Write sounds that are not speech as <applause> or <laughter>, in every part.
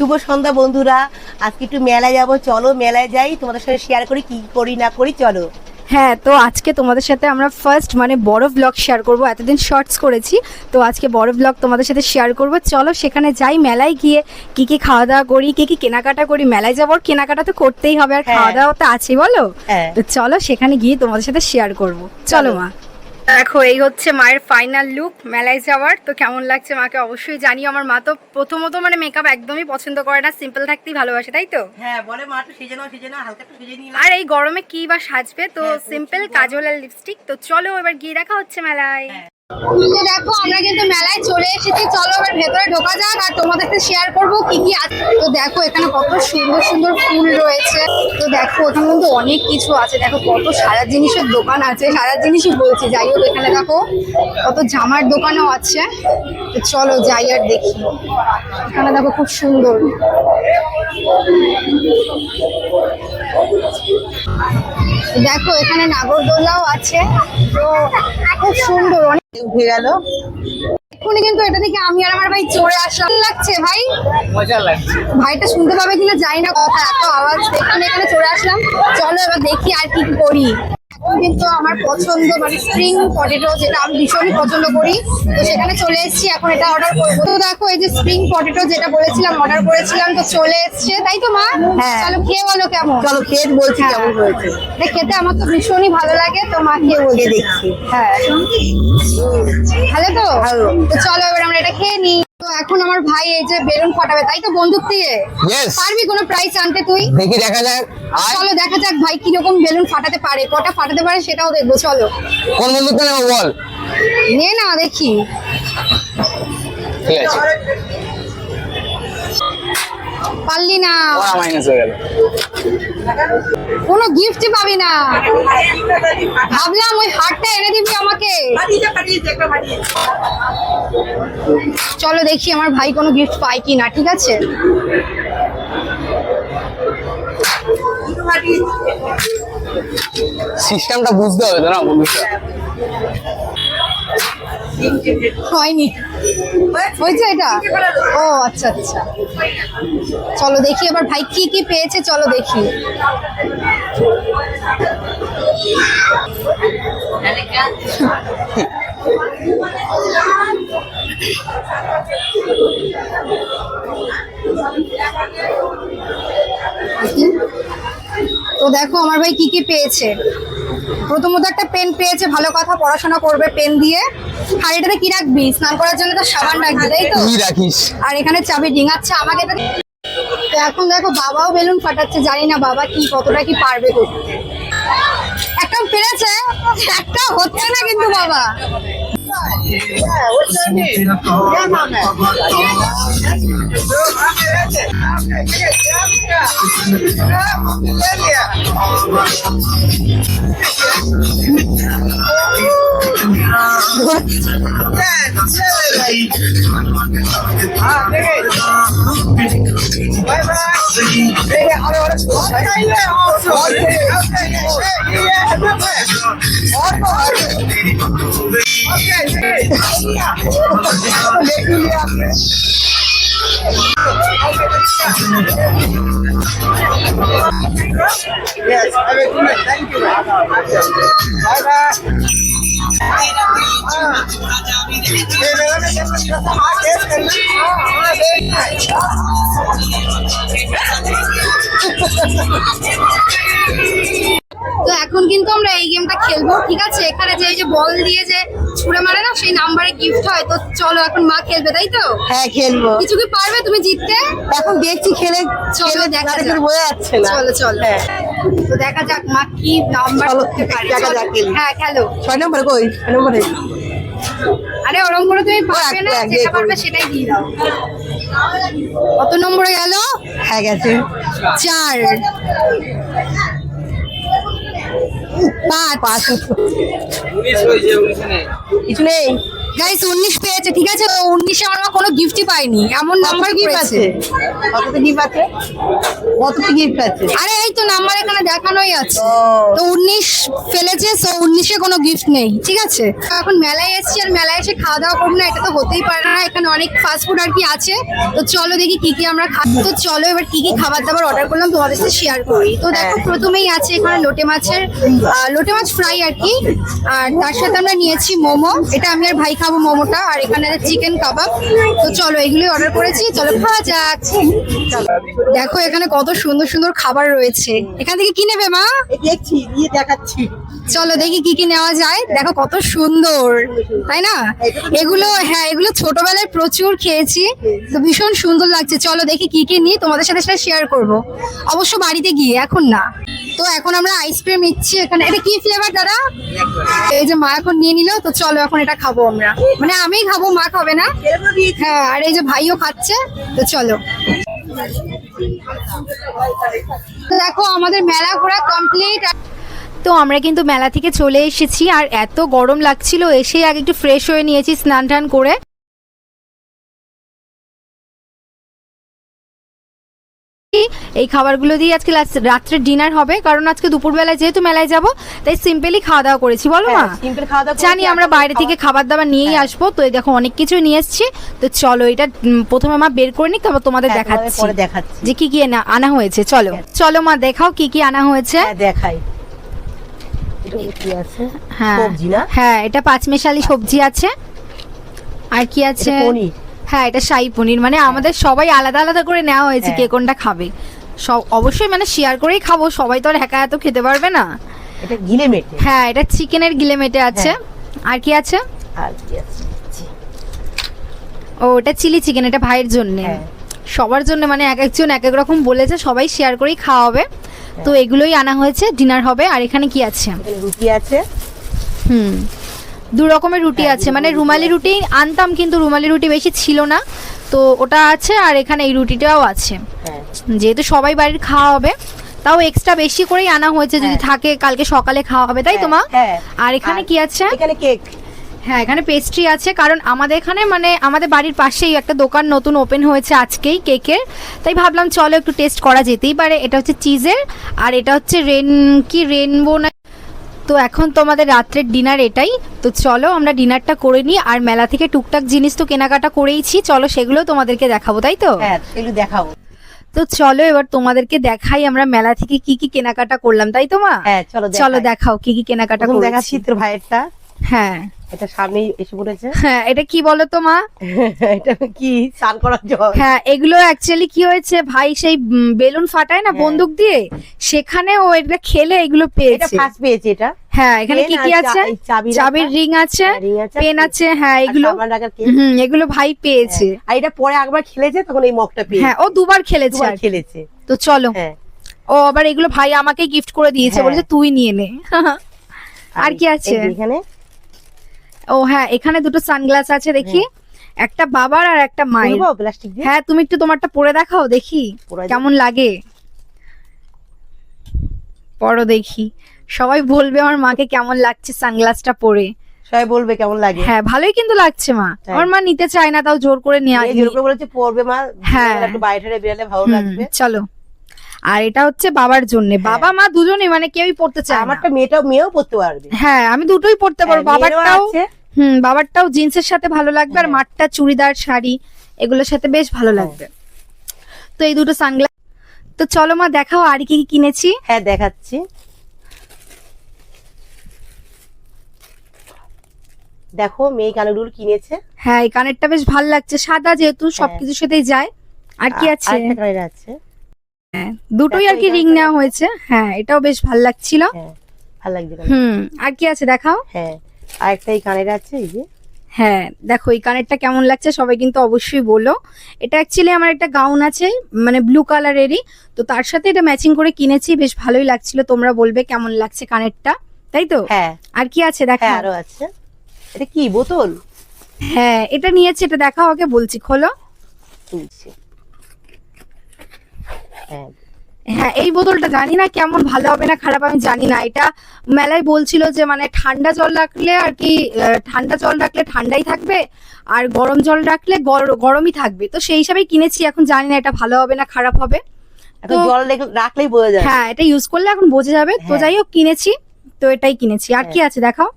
শুভ সন্ধ্যা বন্ধুরা। আজকে একটু মেলায় যাব। চলো মেলায় যাই। তোমাদের সাথে শেয়ার করি কি করি না করি চলো। হ্যাঁ তো আজকে তোমাদের সাথে আমরা ফার্স্ট মানে বড় ব্লগ শেয়ার করব। এতদিন শর্টস করেছি। তো আজকে বড় ব্লগ তোমাদের সাথে শেয়ার করব। চলো সেখানে যাই মেলায় গিয়ে কি কি খাওয়া দাওয়া করি কি কি কেনাকাটা করি। মেলায় যাব আর কেনাকাটা তো করতেই হবে আর হ্যাঁ। খাওয়া দাওয়া তো আছে বলো? হ্যাঁ। তো চলো সেখানে গিয়ে তোমাদের সাথে শেয়ার করব। চলো। মা। দেখো এই হচ্ছে মায়ের ফাইনাল লুক মেলায় যাওয়ার। তো কেমন লাগছে মাকে অবশ্যই জানি আমার মা তো প্রথমত মানে মেকআপ একদমই পছন্দ করে না সিম্পল থাকতেই ভালোবাসে তাই তো? হ্যাঁ বলে মা একটু সেজে নাও সেজে নাও হালকা একটু সেজে নিলাম আর এই গরমে কি বা সাজবে? তো হ্যাঁ, সিম্পল সুন্দর। কাজল আর লিপস্টিক তো চলো এবার গিয়ে দেখা হচ্ছে মেলায়। হ্যাঁ। তো দেখো, আমরা কিন্তু মেলায় চলে এসেছি। চলো এবার ভেতরে ঢোকা যাক আর তোমাদের সাথে শেয়ার করব কি কি আছে। তো দেখো, এখানে কত সুন্দর সুন্দর ফুল রয়েছে। তো দেখো এখানে কিন্তু অনেক কিছু আছে। দেখো, কত সারা জিনিসের দোকান আছে। সারা জিনিসই বলছি, যাই হোক, এখানে দেখো, কত জামার দোকানও আছে। তো চলো যাই আর দেখি। এখানে দেখো, খুব সুন্দর। দেখো, এখানে নাগরদোলাও আছে। তো খুব সুন্দর উঠে গেল। এক্ষুনি কিন্তু এটা থেকে আমি আর আমার ভাই চড়ে আসলাম। লাগছে ভাই? মজা লাগছে। ভাইটা শুনতে পাবে কিনা জানি না কথা এত আওয়াজ। এখানে এখানে চলে আসলাম। চলো এবার দেখি আর কি করি। কিন্তু আমার পছন্দ মানে স্প্রিং পটেটো যেটা আমি ভীষণই পছন্দ করি। তো সেখানে চলে এসেছি এখন এটা অর্ডার করব। তো দেখো এই যে স্প্রিং পটেটো যেটা বলেছিলাম অর্ডার করেছিলাম তো চলে এসছে। তাই তো মা? হ্যাঁ। চলো খেয়ে বলো কেমন? চলো খেয়ে বলছি হ্যাঁ। কেমন হয়েছে। খেতে আমার তো ভীষণই ভালো লাগে তো মা খেয়ে বলছে। দেখছি। হ্যাঁ। ভালো তো? ভালো। তো চলো এবার আমরা এটা খেয়ে নিই। তো এখন আমার ভাই এই যে বেলুন ফাটাবে তাই তো বন্দুক দিয়ে পারবি কোনো প্রাইস আনতে তুই? দেখি দেখা যাক। চলো দেখা যাক ভাই কীরকম বেলুন ফাটাতে পারে কটা ফাটাতে পারে সেটাও দেখব চলো। কোন বন্দুকটা নেব বল? নে না দেখি। ঠিক আছে। পারলি না। ওরা মাইনাস হয়ে গেল। কোনো গিফটই পাবি না। ভাবলাম ওই হারটা এনে দিবি আমাকে। চলো দেখি আমার ভাই কোনো গিফট পায় কি না ঠিক আছে? সিস্টেমটা বুঝতে হবে তো না বন্ধুটা হয়নি। হয়েছে এটা? ও আচ্ছা আচ্ছা। চলো দেখি এবার ভাই কি কি পেয়েছে, চলো দেখি। তো দেখো আমার ভাই কি কি পেয়েছে। প্রথমত একটা পেন পেয়েছে, ভালো কথা, পড়াশোনা করবে পেন দিয়ে। আর এটাতে কি রাখবি? স্নান করার জন্য তো সাবান রাখবি তাই তো? কি রাখিস? আর এখানে চাবি ডিঙাচ্ছে আমাকে তো। এখন দেখো বাবাও বেলুন ফাটাচ্ছে জানি না বাবা কি কতটা কি পারবে করতে একটা পেরেছে একটা হচ্ছে না কিন্তু বাবা। Yes, I mean, thank you. Bye bye. তো এখন কিন্তু আমরা এই গেমটা খেলব ঠিক আছে? এখানে যে এই যে বল দিয়ে যে ছুড়ে মারে না সেই নাম্বারে গিফট হয়। তো চলো এখন মা খেলবে তাই তো? হ্যাঁ খেলব। কিছু কি পারবে তুমি জিততে? এখন দেখছি খেলে চলো দেখা যাক। বোঝা যাচ্ছে না। চলো চলো। হ্যাঁ। তো দেখা যাক মা কি নাম্বার করতে পারে। দেখা যাক। হ্যাঁ খেলো। ছয় নম্বরে কই? ছয় নম্বরে? আরে ওরকম করে তুমি পারবে না যেটা পারবে সেটাই দিয়ে দাও। কত নম্বরে গেল? হ্যাঁ গেছে। চার। পাঁচ। পাঁচ। কিছু নেই? গাইস উনিশ পেয়েছে ঠিক আছে? ও উনিশে আমার কোনো গিফটই পাইনি এমন নাম্বার গিফট আছে? কতটা গিফট আছে? কতটা গিফট আছে? আরে এই তো নাম্বার এখানে দেখানোই আছে। তো উনিশ ফেলেছে সো উনিশে কোনো গিফট নেই ঠিক আছে? এখন মেলায় এসেছি আর মেলায় এসে খাওয়া দাওয়া করব না এটা তো হতেই পারে না। এখানে অনেক ফাস্ট ফুড আর কি আছে। তো চলো দেখি কি কি আমরা খাব। তো চলো এবার কি কি খাবার দাবার অর্ডার করলাম তোমাদের সাথে শেয়ার করি। তো দেখো প্রথমেই আছে এখানে লোটে মাছের লোটে মাছ ফ্রাই আর কি। আর তার সাথে আমরা নিয়েছি মোমো। এটা আমি আর ভাই খাব মোমোটা আর এখানে চিকেন কাবাব। তো চলো এগুলোই অর্ডার করেছি। চলো খাওয়া যাক। দেখো এখানে কত সুন্দর সুন্দর খাবার রয়েছে। এখান থেকে কি নেবে মা? দেখছি দিয়ে দেখাচ্ছি। চলো দেখি কি কি নেওয়া যায়। দেখো কত সুন্দর তাই না? এগুলো হ্যাঁ এগুলো ছোটবেলায় প্রচুর খেয়েছি। তো ভীষণ সুন্দর লাগছে। চলো দেখি কি কি নিই। তোমাদের সাথে সেটা শেয়ার করব। অবশ্য বাড়িতে গিয়ে এখন না। তো এখন আমরা আইসক্রিম নিচ্ছি এখানে। এটা কি ফ্লেভার দাদা? এই যে মা এখন নিয়ে নিল, তো চলো এখন এটা খাব আমরা। মানে আমিই খাব, মা খাবে না। হ্যাঁ আর এই যে ভাইও খাচ্ছে, তো চলো। দেখো, আমাদের মেলা ঘোরা কমপ্লিট তো আমরা কিন্তু মেলা থেকে চলে এসেছি, আর এত গরম লাগছিল, এসেই আগে একটু ফ্রেশ হয়ে নিয়েছি স্নান টান করে। এই খাবারগুলো দিয়ে আজকে রাত্রে ডিনার হবে কারণ আজকে দুপুরবেলায় যেহেতু মেলায় যাব তাই সিম্পলি খাওয়া দাওয়া করেছি বলো মা? খাওয়া দাওয়া জানি আমরা বাইরে থেকে খাবার দাবার নিয়েই হ্যাঁ। আসব তো এই দেখো অনেক কিছু নিয়ে এসেছি তো চলো এটা প্রথমে মা বের করে নিক তারপর তোমাদের হ্যাঁ, দেখাচ্ছি। যে কি কি আনা হয়েছে চলো। চলো মা দেখাও কি কি আনা হয়েছে। হ্যাঁ দেখাই। হ্যাঁ। হ্যাঁ এটা পাঁচমেশালি সবজি আছে। আর কি আছে? হ্যাঁ এটা শাহী পনির মানে আমাদের সবাই আলাদা আলাদা করে নেওয়া হয়েছে কে হ্যাঁ। কোনটা খাবে। সব অবশ্যই মানে শেয়ার করেই খাব। সবাই তো আর একা এত খেতে পারবে না। এটা গিলে মেটে। হ্যাঁ এটা চিকেনের গিলে মেটে আছে। আর কি আছে? আর কি আছে? ও এটা চিলি চিকেন এটা ভাইয়ের জন্য। হ্যাঁ। সবার জন্য মানে এক একজন এক এক রকম বলেছে সবাই শেয়ার করেই খাওয়া হবে তো এগুলোই আনা হয়েছে ডিনার হবে। আর এখানে কি আছে? রুটি আছে। হুম। দু রকমের রুটি হ্যাঁ, আছে। মানে রুমালি রুটি আনতাম কিন্তু রুমালি রুটি বেশি ছিল না। তো ওটা আছে আর এখানে এই রুটিটাও আছে। হ্যাঁ। যেহেতু সবাই বাড়ির খাওয়া হবে তাও এক্সট্রা বেশি করেই আনা হয়েছে যদি হ্যাঁ। থাকে কালকে সকালে খাওয়া হবে তাই তো মা? হ্যাঁ আর এখানে কি আছে? এখানে কেক হ্যাঁ এখানে পেস্ট্রি আছে কারণ আমাদের এখানে মানে আমাদের বাড়ির পাশেই একটা দোকান নতুন ওপেন হয়েছে আজকেই কেকের তাই ভাবলাম চলো একটু টেস্ট করা যেতেই পারে। এটা হচ্ছে চিজের আর এটা হচ্ছে রেন কি রেনবো না তো এখন তোমাদের রাত্রের ডিনার এটাই। তো চলো আমরা ডিনারটা করে নিই আর মেলা থেকে টুকটাক জিনিস তো কেনাকাটা করেইছি। চলো সেগুলো তোমাদেরকে দেখাবো তাই তো? হ্যাঁ দেখাবো তো চলো এবার তোমাদেরকে দেখাই আমরা মেলা থেকে কি কি কেনাকাটা করলাম তাই তো মা? হ্যাঁ চলো চলো দেখাও কি কি কেনাকাটা দেখাচ্ছি তোর ভাইয়েরটা। হ্যাঁ। এটা সামনেই এসে পড়েছে। হ্যাঁ এটা কি বলো তো মা? <laughs> এটা কি? স্নান করার জল। হ্যাঁ এগুলো অ্যাকচুয়ালি কি হয়েছে ভাই সেই বেলুন ফাটায় না হ্যাঁ। বন্দুক দিয়ে? সেখানে ও এটা খেলে এগুলো এটা পেয়েছে। ফার্স্ট পেয়েছে এটা। হ্যাঁ এখানে কি কি আছে? চাবির রিং আছে হ্যাঁ, পেন। আছে হ্যাঁ এগুলো রাখার কেস। হুম এগুলো ভাই পেয়েছে। আর এটা পরে একবার খেলেছে তখন এই মগটা পেয়ে হ্যাঁ ও দুবার খেলেছে। খেলেছে। তো চলো। হ্যাঁ। ও আবার এগুলো ভাই আমাকে গিফট করে দিয়েছে হ্যাঁ। বলেছে তুই নিয়ে নে। আর কি আছে? এখানে? ও হ্যাঁ এখানে দুটো সানগ্লাস আছে দেখি। একটা বাবার আর একটা মায়ের। প্লাস্টিক হ্যাঁ তুমি একটু তোমারটা পরে দেখাও দেখি। কেমন লাগে? পরো দেখি। সবাই বলবে আমার মাকে কেমন লাগছে সানগ্লাসটা পরে। সবাই বলবে কেমন লাগে। হ্যাঁ ভালোই কিন্তু লাগছে মা। আমার মা নিতে চায় না তাও জোর করে নিয়ে এই যে উপরে বলেছে পড়বে মা। হ্যাঁ। একটু বাইরে বেরোলে ভালো লাগবে। চলো। আর এটা হচ্ছে বাবার জন্য। বাবা মা দুজনেই মানে কেউই পড়তে চায় আমারটা মেয়েটাও মেয়েও পড়তে পারবে। হ্যাঁ আমি দুটোই পড়তে পারব। হ্যাঁ, মেয়েরও বাবারটাও। হুম বাবারটাও জিন্সের সাথে ভালো লাগবে আর হ্যাঁ। মাঠটা চুড়িদার শাড়ি এগুলোর সাথে বেশ ভালো লাগবে। তো এই দুটো সানগ্লাস তো চলো মা দেখাও আর কি কি কিনেছি। হ্যাঁ দেখাচ্ছি। দেখো মেয়ে কানুডুল কিনেছে। হ্যাঁ এই কানেরটা বেশ ভালো লাগছে। সাদা যেহেতু সবকিছুর সাথেই যায়। আর কি আছে? আরেকটা কানের আছে। দুটোই আর কি রিং নেওয়া হয়েছে। হ্যাঁ এটাও বেশ ভালো লাগছিল। হ্যাঁ ভালো লাগছে হুম আর কি আছে দেখাও? হ্যাঁ আরেকটা এই কানের আছে এই যে। হ্যাঁ দেখো এই কানেরটা কেমন লাগছে সবাই কিন্তু অবশ্যই বলো। এটা অ্যাকচুয়ালি আমার একটা গাউন আছে মানে ব্লু কালারেরই তো তার সাথে এটা ম্যাচিং করে কিনেছি বেশ ভালোই লাগছিল। তোমরা বলবে কেমন লাগছে কানেরটা তাই তো? হ্যাঁ। আর কি আছে হ্যাঁ দেখাও আরও আছে। এটা কি বোতল? হ্যাঁ এটা নিয়েছি এটা দেখা ওকে বলছি খোলো। তুলছি হ্যাঁ। হ্যাঁ এই বোতলটা জানি না কেমন ভালো হবে না খারাপ আমি জানি না। এটা মেলায় বলছিল যে মানে ঠান্ডা জল রাখলে আর কি ঠান্ডা জল রাখলে ঠান্ডাই থাকবে আর গরম জল রাখলে গর- গরমই থাকবে। তো সেই হিসাবেই কিনেছি এখন জানি না এটা ভালো হবে না খারাপ হবে। তো- জল রাখলেই বোঝা যায়। হ্যাঁ এটা ইউজ করলে এখন বোঝা যাবে। তো হ্যাঁ। যাই হোক কিনেছি তো এটাই কিনেছি। আর কি আছে দেখাও।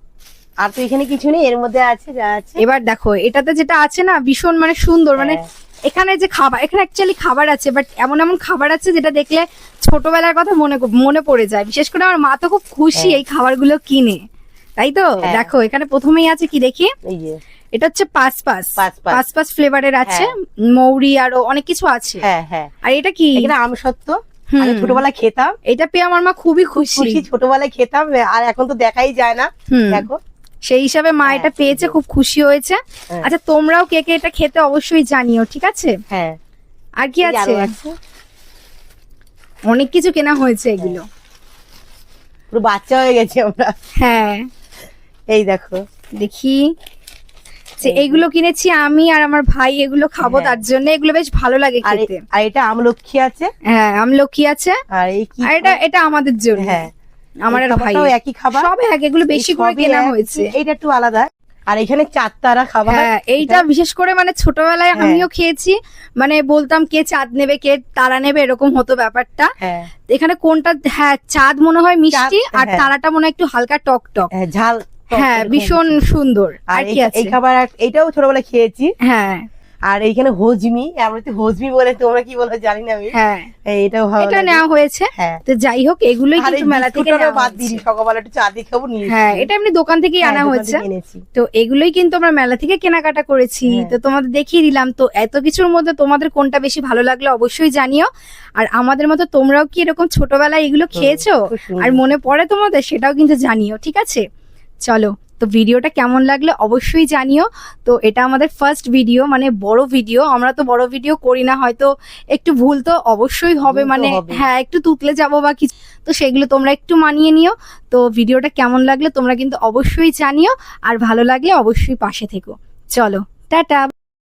আর তো এখানে কিছু নেই এর মধ্যে আছে যা আছে এবার দেখো এটাতে যেটা আছে না ভীষণ মানে সুন্দর মানে হ্যাঁ। এখানে যে খাবার এখানে অ্যাকচুয়ালি খাবার আছে বাট এমন এমন খাবার আছে যেটা দেখলে ছোটবেলার কথা মনে মনে পড়ে যায় বিশেষ করে আমার মা তো খুব খুশি হ্যাঁ। এই খাবারগুলো কিনে তাই তো হ্যাঁ। দেখো এখানে প্রথমেই আছে কি দেখি এটা হচ্ছে পাঁচ পাঁচ পাঁচ পাঁচ। ফ্লেভারের আছে। মৌরি আরও অনেক কিছু আছে আর এটা কি এখানে আম সত্য হুম। ছোটবেলায় খেতাম এটা পেয়ে আমার মা খুবই খুশি খুশি ছোটবেলায় খেতাম আর এখন তো দেখাই যায় না। দেখো সেই হিসাবে মা হ্যাঁ, এটা পেয়েছে খুব খুশি হয়েছে। হ্যাঁ। আচ্ছা তোমরাও কে কে এটা খেতে অবশ্যই জানিও ঠিক আছে? হ্যাঁ। আর কি আছে? অনেক কিছু কেনা হয়েছে এগুলো। পুরো বাচ্চা হয়ে গেছে আমরা। হ্যাঁ। এই দেখো। দেখি। যে এইগুলো কিনেছি আমি আর আমার ভাই এগুলো খাব হ্যাঁ। তার জন্য। এগুলো বেশ ভালো লাগে খেতে। আর এটা আমলক্ষী আছে? হ্যাঁ আমলকি আছে। আর এই কি আর এটা এটা আমাদের জন্য। হ্যাঁ। আমার আর ভাই একই খাবার। সব এক এগুলো বেশি করে কেনা হয়েছে। এইটা একটু আলাদা। আর এখানে চারতারা খাবার। হ্যাঁ এইটা বিশেষ করে মানে ছোটবেলায় হ্যাঁ। আমিও খেয়েছি। মানে বলতাম কে চাঁদ নেবে কে তারা নেবে এরকম হতো ব্যাপারটা। হ্যাঁ। এখানে কোনটা হ্যাঁ চাঁদ মনে হয় মিষ্টি আর। তারাটা মনে হয় একটু হালকা টক টক। ঝাল হ্যাঁ ভীষণ সুন্দর। আর কি আছে এই খাবার এটাও ছোটবেলায় খেয়েছি। হ্যাঁ। আর এইখানে হজমি আমরা তো হজমি বলে তোমরা কি বলো জানি না আমি। হ্যাঁ। এটাও ভালো এটা। নেওয়া হয়েছে। হ্যাঁ। তো যাই হোক এগুলোই কিন্তু মেলা থেকে নেওয়া বাদ দিই সকালবেলা একটু চা দিয়ে খাব নিয়ে হ্যাঁ এটা এমনি দোকান থেকেই হ্যাঁ, আনা হয়েছে তো এগুলোই কিন্তু আমরা মেলা থেকে কেনাকাটা করেছি। হ্যাঁ। তো তোমাদের দেখিয়ে দিলাম। তো এত কিছুর মধ্যে তোমাদের কোনটা বেশি ভালো লাগল অবশ্যই জানিও। আর আমাদের মতো তোমরাও কি এরকম ছোটবেলায় এগুলো খেয়েছো? আর মনে পড়ে তোমাদের সেটাও কিন্তু জানিও ঠিক আছে? চলো। তো ভিডিওটা কেমন লাগলে অবশ্যই জানিও। তো এটা আমাদের ফার্স্ট ভিডিও মানে বড় ভিডিও আমরা তো বড় ভিডিও করি না হয়তো একটু ভুল তো অবশ্যই হবে মানে হ্যাঁ একটু তুতলে যাব বা কিছু। তো সেগুলো তোমরা একটু মানিয়ে নিও। তো ভিডিওটা কেমন লাগলে তোমরা কিন্তু অবশ্যই জানিও। আর ভালো লাগলে অবশ্যই পাশে থেকো। চলো টাটা।